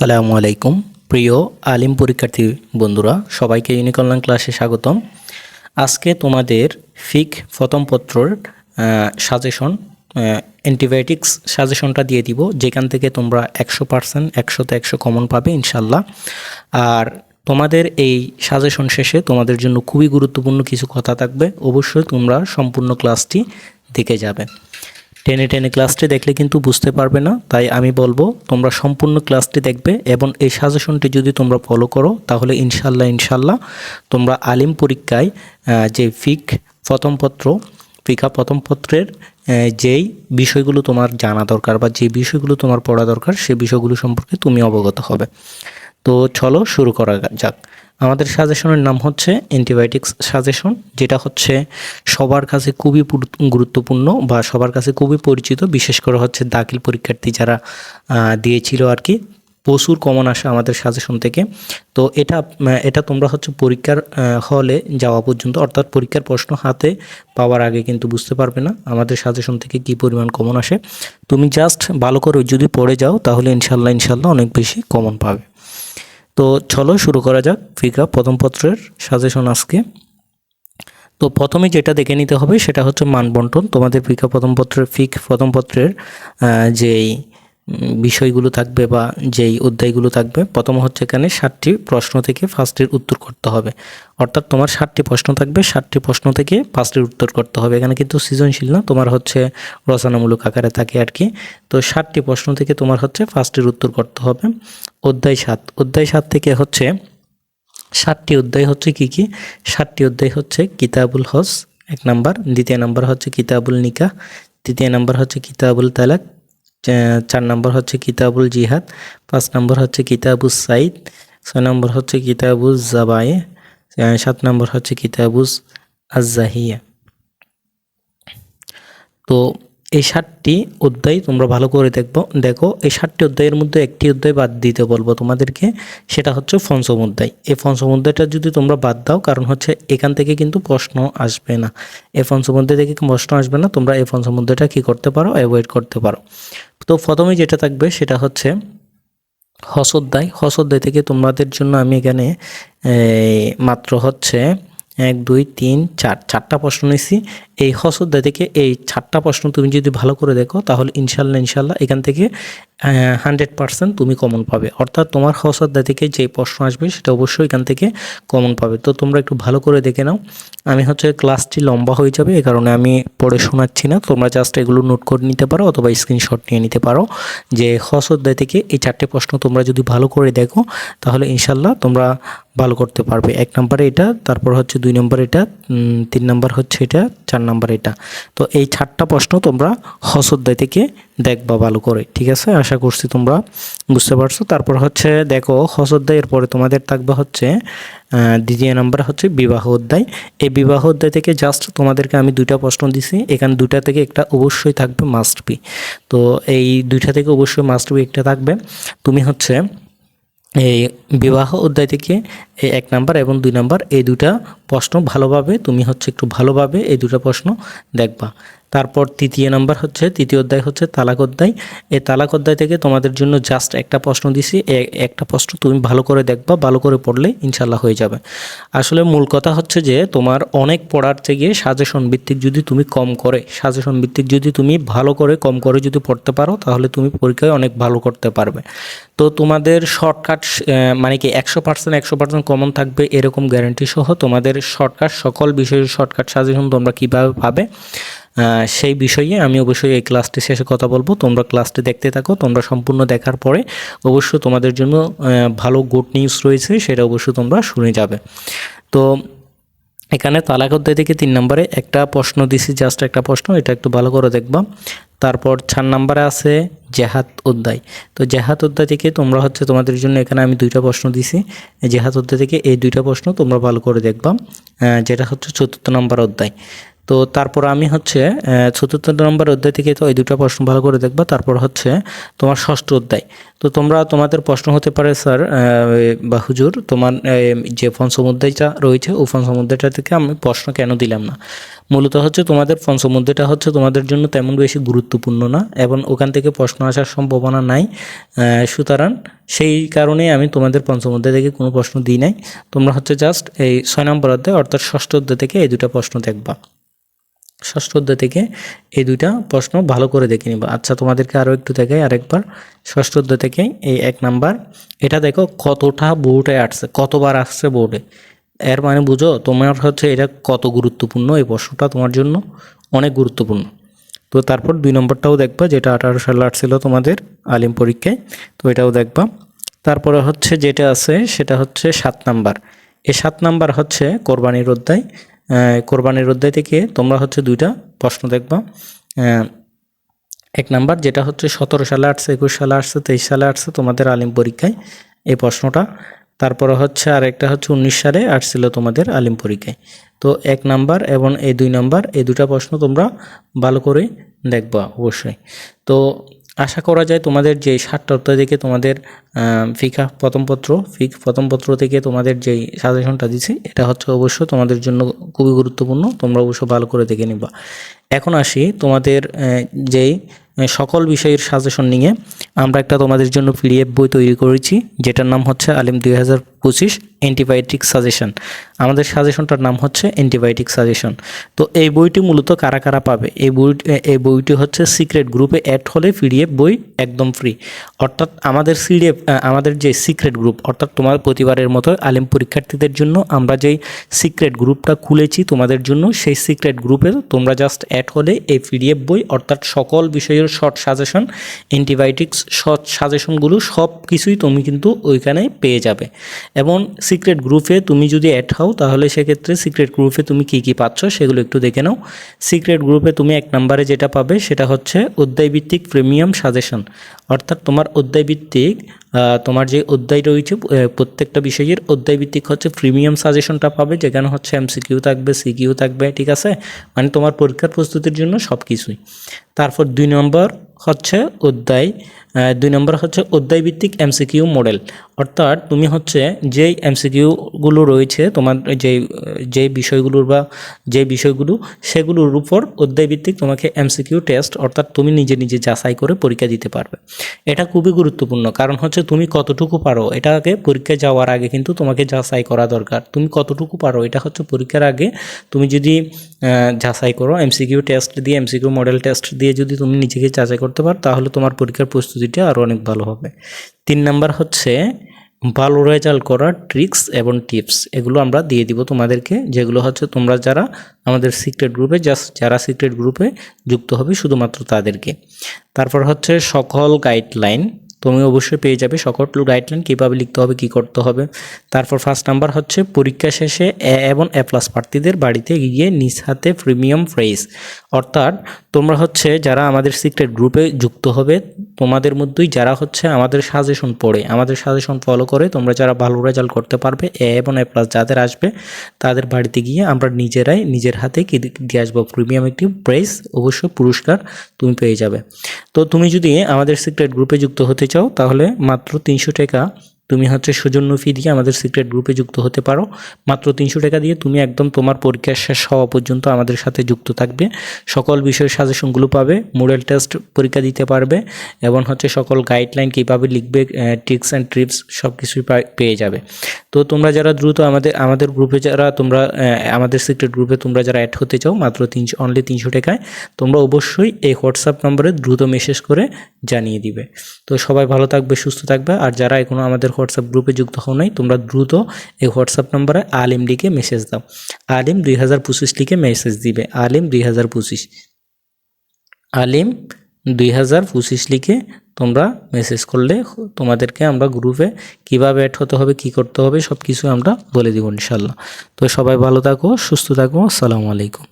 আসসালামু আলাইকুম। প্রিয় আলিম পরীক্ষার্থী বন্ধুরা, সবাইকে ইউনিকল্যাণ ক্লাসে স্বাগতম। আজকে তোমাদের ফিক প্রথম পত্রর সাজেশন অ্যান্টিবায়োটিক্স সাজেশনটা দিয়ে দিব। যেখান থেকে তোমরা একশো পার্সেন্ট একশোতে একশো কমন পাবে ইনশাল্লাহ আর তোমাদের এই সাজেশন শেষে তোমাদের জন্য খুবই গুরুত্বপূর্ণ কিছু কথা থাকবে। অবশ্যই তোমরা সম্পূর্ণ ক্লাসটি দেখে যাবে। টেনে টেনে ক্লাসটি দেখলে কিন্তু বুঝতে পারবে না। তাই আমি বলব, তোমরা সম্পূর্ণ ক্লাসটি দেখবে এবং এই সাজেশনটি যদি তোমরা ফলো করো, তাহলে ইনশাল্লাহ ইনশাল্লাহ তোমরা আলিম পরীক্ষায় যে ফিক প্রথম পত্র, ফিকা প্রথম পত্রের যেই বিষয়গুলো তোমার জানা দরকার বা যে বিষয়গুলো তোমার পড়া দরকার, সে বিষয়গুলো সম্পর্কে তুমি অবগত হবে। তো চলো শুরু করা যাক। আমাদের সাজেশনের নাম হচ্ছে অ্যান্টিবায়োটিক্স সাজেশন, যেটা হচ্ছে সবার কাছে খুবই গুরুত্বপূর্ণ বা সবার কাছে খুবই পরিচিত। বিশেষ করে হচ্ছে দাখিল পরীক্ষার্থী যারা দিয়েছিল আর কি, প্রচুর কমন আসে আমাদের সাজেশন থেকে। তো এটা এটা তোমরা হচ্ছে পরীক্ষার হলে যাওয়া পর্যন্ত, অর্থাৎ পরীক্ষার প্রশ্ন হাতে পাওয়ার আগে কিন্তু বুঝতে পারবে না আমাদের সাজেশন থেকে কি পরিমাণ কমন আসে। তুমি জাস্ট ভালো করে যদি পড়ে যাও, তাহলে ইনশাল্লাহ ইনশাল্লাহ অনেক বেশি কমন পাবে। তো চলো শুরু করা যাক ফিকা প্রথম পত্রের সাজেশন আজকে। তো প্রথমে যেটা দেখে নিতে হবে সেটা হচ্ছে মানবন্টন। তোমাদের ফিকা প্রথম পত্রের ফিক প্রথম পত্রের যেই বিষয়গুলো থাকবে বা যেই অধ্যায়গুলো থাকবে, প্রথম হচ্ছে এখানে ষাটটি প্রশ্ন থেকে ফার্স্টের উত্তর করতে হবে। অর্থাৎ তোমার ষাটটি প্রশ্ন থাকবে ষাটটি প্রশ্ন থেকে ফার্স্টের উত্তর করতে হবে। এখানে কিন্তু সৃজনশীল না, তোমার হচ্ছে রচনামূলক আকারে থাকে আর কি। তো ষাটটি প্রশ্ন থেকে তোমার হচ্ছে ফার্স্টের উত্তর করতে হবে। অধ্যায় সাত অধ্যায় সাত থেকে হচ্ছে সাতটি অধ্যায় হচ্ছে কি কি? সাতটি অধ্যায় হচ্ছে কিতাবুল হজ এক নাম্বার। দ্বিতীয় নাম্বার হচ্ছে কিতাবুল নিকা তৃতীয় নাম্বার হচ্ছে কিতাবুল তালাক চার নম্বর হচ্ছে কিতাবুল জিহাদ, পাঁচ নম্বর হচ্ছে কিতাবুল সাইদ, ছয় নম্বর হচ্ছে কিতাবুল জাবায়ে সাত নম্বর হচ্ছে কিতাবুজ আজাহিয়া তো এই ষাটটি অধ্যায় তোমরা ভালো করে দেখব। দেখো, এই ষাটটি অধ্যায়ের মধ্যে একটি অধ্যায় বাদ দিতে বলব তোমাদেরকে, সেটা হচ্ছে পঞ্চম অধ্যায়। এই পঞ্চম অধ্যায়টা যদি তোমরা বাদ দাও, কারণ হচ্ছে এখান থেকে কিন্তু প্রশ্ন আসবে না। এই পঞ্চম অধ্যায় থেকে প্রশ্ন আসবে না, তোমরা এই পঞ্চম অধ্যায়টা কী করতে পারো, অ্যাভয়েড করতে পারো। তো প্রথমে যেটা থাকবে সেটা হচ্ছে হসদ্দায় হসদ্দায় থেকে তোমাদের জন্য আমি এখানে মাত্র হচ্ছে এক, দুই, তিন, চার, চারটা প্রশ্ন নিয়েছি এই হস অধ্যায় থেকে এই চারটা প্রশ্ন তুমি যদি ভালো করে দেখো, তাহলে ইনশাল্লাহ ইনশাল্লাহ এখান থেকে হান্ড্রেড পার্সেন্ট তুমি কমন পাবে। অর্থাৎ তোমার হস অধ্যায় থেকে যে প্রশ্ন আসবে, সেটা অবশ্যই এখান থেকে কমন পাবে। তো তোমরা একটু ভালো করে দেখে নাও। আমি হচ্ছে ক্লাসটি লম্বা হয়ে যাবে এই কারণে আমি পড়ে শোনাচ্ছি না। তোমরা জাস্ট এগুলো নোট করে নিতে পারো অথবা স্ক্রিনশট নিয়ে নিতে পারো। যে হস অধ্যায় থেকে এই চারটে প্রশ্ন তোমরা যদি ভালো করে দেখো, তাহলে ইনশাল্লাহ তোমরা ভালো করতে পারবে। এক নম্বরে এটা, তারপর হচ্ছে দুই নম্বর এটা তিন নম্বর হচ্ছে এটা, চার নম্বর এটা। তো এই চারটা প্রশ্ন তোমরা হস অধ্যায় থেকে দেখবা ভালো করে, ঠিক আছে? আশা করছি তোমরা বুঝতে পারছ। তারপর হচ্ছে দেখো হস অধ্যায়ের পরে তোমাদের থাকবে হচ্ছে দ্বিতীয় নাম্বার হচ্ছে বিবাহ অধ্যায়। এই বিবাহ অধ্যায় থেকে জাস্ট তোমাদেরকে আমি দুইটা প্রশ্ন দিছি। এখানে দুইটা থেকে একটা অবশ্যই থাকবে মাস্ট বি তো এই দুইটা থেকে অবশ্যই মাস্ট বি একটা থাকবে। তুমি হচ্ছে এই বিবাহ অধ্যায় থেকে এই এক নাম্বার এবং দুই নাম্বার, এই দুটা প্রশ্ন ভালোভাবে, তুমি হচ্ছে একটু ভালোভাবে এই দুটা প্রশ্ন দেখবা। তারপর তৃতীয় নাম্বার হচ্ছে, তৃতীয় অধ্যায় হচ্ছে তালাক অধ্যায়। এই তালাক অধ্যায় থেকে তোমাদের জন্য জাস্ট একটা প্রশ্ন দিছি। একটা প্রশ্ন তুমি ভালো করে দেখবা, ভালো করে পড়লে ইনশাল্লাহ হয়ে যাবে। আসলে মূল কথা হচ্ছে যে, তোমার অনেক পড়ার থেকে সাজেশন ভিত্তিক যদি তুমি কম করে সাজেশন ভিত্তিক যদি তুমি ভালো করে কম করে যদি পড়তে পারো, তাহলে তুমি পরীক্ষায় অনেক ভালো করতে পারবে। তো তোমাদের শর্টকাট মানে কি একশো পার্সেন্ট একশো পার্সেন্ট কমন থাকবে এরকম গ্যারান্টি সহ তোমাদের শর্টকাট সকল বিষয়ের শর্টকাট সাজেশন তোমরা কীভাবে পাবে? সেই বিষয়ে আমি অবশ্যই এই ক্লাসটি শেষে কথা বলব। তোমরা ক্লাসটি দেখতে থাকো, তোমরা সম্পূর্ণ দেখার পরে অবশ্য তোমাদের জন্য ভালো গুড নিউজ রয়েছে, সেটা অবশ্যই তোমরা শুনে যাবে। তো এখানে তালাক অধ্যায় থেকে তিন নম্বরে একটা প্রশ্ন দিছি জাস্ট একটা প্রশ্ন, এটা একটু ভালো করে দেখবা। তারপর চার নম্বরে আছে জেহাদ অধ্যায়। তো জেহাদ অধ্যায় থেকে তোমরা হচ্ছে তোমাদের জন্য এখানে আমি দুইটা প্রশ্ন দিছি। জেহাদ অধ্যায় থেকে এই দুইটা প্রশ্ন তোমরা ভালো করে দেখবা। যেটা হচ্ছে চতুর্থ নম্বর অধ্যায়। তো তারপর আমি হচ্ছে চতুর্থ নম্বর অধ্যায় থেকে তো এই দুটো প্রশ্ন ভালো করে দেখবা। তারপর হচ্ছে তোমার ষষ্ঠ অধ্যায়। তো তোমরা তোমাদের প্রশ্ন হতে পারে, স্যার বা হুজুর, তোমার যে পঞ্চম অধ্যায়টা রয়েছে, ও পঞ্চম অধ্যায়টা থেকে আমি প্রশ্ন কেন দিলাম না? মূলত হচ্ছে তোমাদের পঞ্চম অধ্যায়টা হচ্ছে তোমাদের জন্য তেমন বেশি গুরুত্বপূর্ণ না, এবং ওখান থেকে প্রশ্ন আসার সম্ভাবনা নাই। সুতরাং সেই কারণে আমি তোমাদের পঞ্চম অধ্যায় থেকে কোনো প্রশ্ন দিই নাই। তোমরা হচ্ছে জাস্ট এই ছয় নম্বর অধ্যায় অর্থাৎ ষষ্ঠ অধ্যায় থেকে এই দুটো প্রশ্ন দেখবা। ষষ্ঠ অধ্যায় থেকে এই দুইটা প্রশ্ন ভালো করে দেখে নিবা। আচ্ছা তোমাদেরকে আরও একটু দেখাই, আরেকবার। ষষ্ঠ অধ্যায় থেকে এই এক নাম্বার। এটা দেখো কতটা বোর্ডে আসছে, কতবার আসছে বোর্ডে এর মানে বুঝো, তোমার হচ্ছে এটা কত গুরুত্বপূর্ণ, এই প্রশ্নটা তোমার জন্য অনেক গুরুত্বপূর্ণ। তো তারপর দুই নম্বরটাও দেখবা, যেটা আঠারো সালে আসছিল তোমাদের আলিম পরীক্ষায়, তো এটাও দেখবা। তারপরে হচ্ছে যেটা আছে, সেটা হচ্ছে সাত নাম্বার। এই সাত নাম্বার হচ্ছে কোরবানির অধ্যায়। কোরবানির অধ্যায় থেকে তোমরা হচ্ছে দুইটা প্রশ্ন দেখবা। এক নাম্বার, যেটা হচ্ছে সতেরো সালে আসছে, একুশ সালে আসছে, তেইশ সালে আসছে, তোমাদের আলিম পরীক্ষায় এই প্রশ্নটা। তারপরে হচ্ছে আর একটা হচ্ছে উনিশ সালে আসছিল তোমাদের আলিম পরীক্ষায়। তো এক নাম্বার এবং এই দুই নাম্বার, এই দুটা প্রশ্ন তোমরা ভালো করে দেখবা অবশ্যই। তো আশা করা যায় তোমাদের যে ষাটটা অধ্যায় থেকে তোমাদের ফিকা প্রথম পত্র, ফিক প্রথম পত্র থেকে তোমাদের যেই সাজেশনটা দিছি, এটা হচ্ছে অবশ্য তোমাদের জন্য খুবই গুরুত্বপূর্ণ, তোমরা অবশ্য ভালো করে দেখে নিবা। এখন আসি তোমাদের যেই সকল বিষয়ের সাজেশন নিয়ে। আমরা একটা তোমাদের জন্য পিডিএফ বই তৈরি করেছি, যেটার নাম হচ্ছে আলিম দুই হাজার পঁচিশ অ্যান্টিবায়োটিক সাজেশন আমাদের সাজেশনটার নাম হচ্ছে অ্যান্টিবায়োটিক সাজেশন তো এই বইটি মূলত কারা কারা পাবে? এই বই এই বইটি হচ্ছে সিক্রেট গ্রুপে অ্যাড হলে পিডিএফ বই একদম ফ্রি অর্থাৎ আমাদের সিডিএফ আমাদের যে সিক্রেট গ্রুপ অর্থাৎ তোমার প্রতিবারের মতো আলিম পরীক্ষার্থীদের জন্য আমরা যেই সিক্রেট গ্রুপটা খুলেছি তোমাদের জন্য, সেই সিক্রেট গ্রুপে তোমরা জাস্ট অ্যাড হলে এই পিডিএফ বই অর্থাৎ সকল বিষয়ের শর্ট সাজেশন অ্যান্টিবায়োটিক্স শর্ট সাজেশনগুলো সব কিছুই তুমি কিন্তু ওইখানে পেয়ে যাবে। এবং সিক্রেট গ্রুপে তুমি যদি অ্যাড হও, তাহলে সেক্ষেত্রে সিক্রেট গ্রুপে তুমি কী কী পাচ্ছ সেগুলো একটু দেখে নাও। সিক্রেট গ্রুপে তুমি এক নম্বরে যেটা পাবে, সেটা হচ্ছে অধ্যায়ভিত্তিক প্রিমিয়াম সাজেশন অর্থাৎ তোমার অধ্যায়ভিত্তিক তোমার যে অধ্যায় রয়েছে প্রত্যেকটা বিষয়ের অধ্যায়ভিত্তিক হচ্ছে প্রিমিয়াম সাজেশনটা পাবে, যেখানে হচ্ছে এমসিকিউ থাকবে সিকিউ থাকবে, ঠিক আছে? মানে তোমার পরীক্ষার প্রস্তুতির জন্য সব কিছুই তারপর দুই নম্বর হচ্ছে অধ্যায় দুই নম্বর হচ্ছে অধ্যায়ভিত্তিক এমসিকিউ মডেল। অর্থাৎ তুমি হচ্ছে যেই এমসিকিউগুলো রয়েছে, তোমার যেই যেই বিষয়গুলোর বা যে বিষয়গুলো, সেগুলোর উপর অধ্যায়ভিত্তিক তোমাকে এমসিকিউ টেস্ট, অর্থাৎ তুমি নিজে নিজে যাচাই করে পরীক্ষা দিতে পারবে। এটা খুবই গুরুত্বপূর্ণ, কারণ হচ্ছে তুমি কতটুকু পারো, এটাকে পরীক্ষায় যাওয়ার আগে কিন্তু তোমাকে যাচাই করা দরকার। তুমি কতটুকু পারো, এটা হচ্ছে পরীক্ষার আগে তুমি যদি যাচাই করো, এমসিকিউ টেস্ট দিয়ে, এমসিকিউ মডেল টেস্ট দিয়ে যদি তুমি নিজেকে যাচাই করতে পারো, তাহলে তোমার পরীক্ষার প্রস্তুতিটা আরও অনেক ভালো হবে। তিন নাম্বার হচ্ছে ভালো রেজাল্ট করার ট্রিক্স এবং টিপস এগুলো আমরা দিয়ে দিব তোমাদেরকে, যেগুলো হচ্ছে তোমরা যারা আমাদের সিক্রেট গ্রুপে জাস্ট যারা সিক্রেট গ্রুপে যুক্ত হবে শুধুমাত্র তাদেরকে। তারপর হচ্ছে সকল গাইডলাইন তুমি অবশ্যই পেয়ে যাবে সকল গাইডলাইন কীভাবে লিখতে হবে, কী করতে হবে। তারপর ফার্স্ট নাম্বার হচ্ছে পরীক্ষা শেষে এ এবং এ প্লাস প্রার্থীদের বাড়িতে গিয়ে নিজ হাতে প্রিমিয়াম প্রাইস অর্থাৎ তোমরা হচ্ছে যারা আমাদের সিক্রেট গ্রুপে যুক্ত হবে, তোমাদের মধ্যেই যারা হচ্ছে আমাদের সাজেশন পড়ে, আমাদের সাজেশন ফলো করে, তোমরা যারা ভালো রেজাল্ট করতে পারবে, এ এবং এ প্লাস যাদের আসবে, তাদের বাড়িতে গিয়ে আমরা নিজেরাই নিজের হাতে কি দিয়ে আসব প্রিমিয়াম একটি প্রাইস অবশ্য পুরস্কার তুমি পেয়ে যাবে। তো তুমি যদি আমাদের সিক্রেট গ্রুপে যুক্ত হতে চাও তাহলে মাত্র তিনশো টাকা তুমি হচ্ছে সৌজন্য ফি দিয়ে আমাদের সিক্রেট গ্রুপে যুক্ত হতে পারো। মাত্র তিনশো টাকা দিয়ে তুমি একদম তোমার পরীক্ষা শেষ হওয়া পর্যন্ত আমাদের সাথে যুক্ত থাকবে। সকল বিষয়ের সাজেশনগুলো পাবে মোডেল টেস্ট পরীক্ষা দিতে পারবে এবং হচ্ছে সকল গাইডলাইন কীভাবে লিখবে ট্রিক্স অ্যান্ড ট্রিপস সব কিছুই পেয়ে যাবে। তো তোমরা যারা দ্রুত আমাদের আমাদের গ্রুপে যারা তোমরা আমাদের সিক্রেট গ্রুপে তোমরা যারা অ্যাড হতে চাও, মাত্র তিনশো অনলি তিনশো টাকায়, তোমরা অবশ্যই এই হোয়াটসঅ্যাপ নম্বরে দ্রুত মেসেজ করে জানিয়ে দিবে। তো সবাই ভালো থাকবে, সুস্থ থাকবে। আর যারা এখনও আমাদের হোয়াটসঅ্যাপ গ্রুপে যুক্ত হও নাই, তোমরা দ্রুত এই হোয়াটসঅ্যাপ নম্বরে আলিম লিখে মেসেজ দাও। আলিম দুই হাজার পঁচিশ লিখে মেসেজ দিবে। আলিম দুই হাজার পঁচিশ। আলিম দুই হাজার পঁচিশ লিখে তোমরা মেসেজ করলে তোমাদেরকে আমরা গ্রুপে কীভাবে অ্যাড হতে হবে, কি করতে হবে সব কিছু আমরা বলে দিব ইনশাল্লাহ তো সবাই ভালো থাকো, সুস্থ থাকো, আসসালামু আলাইকুম।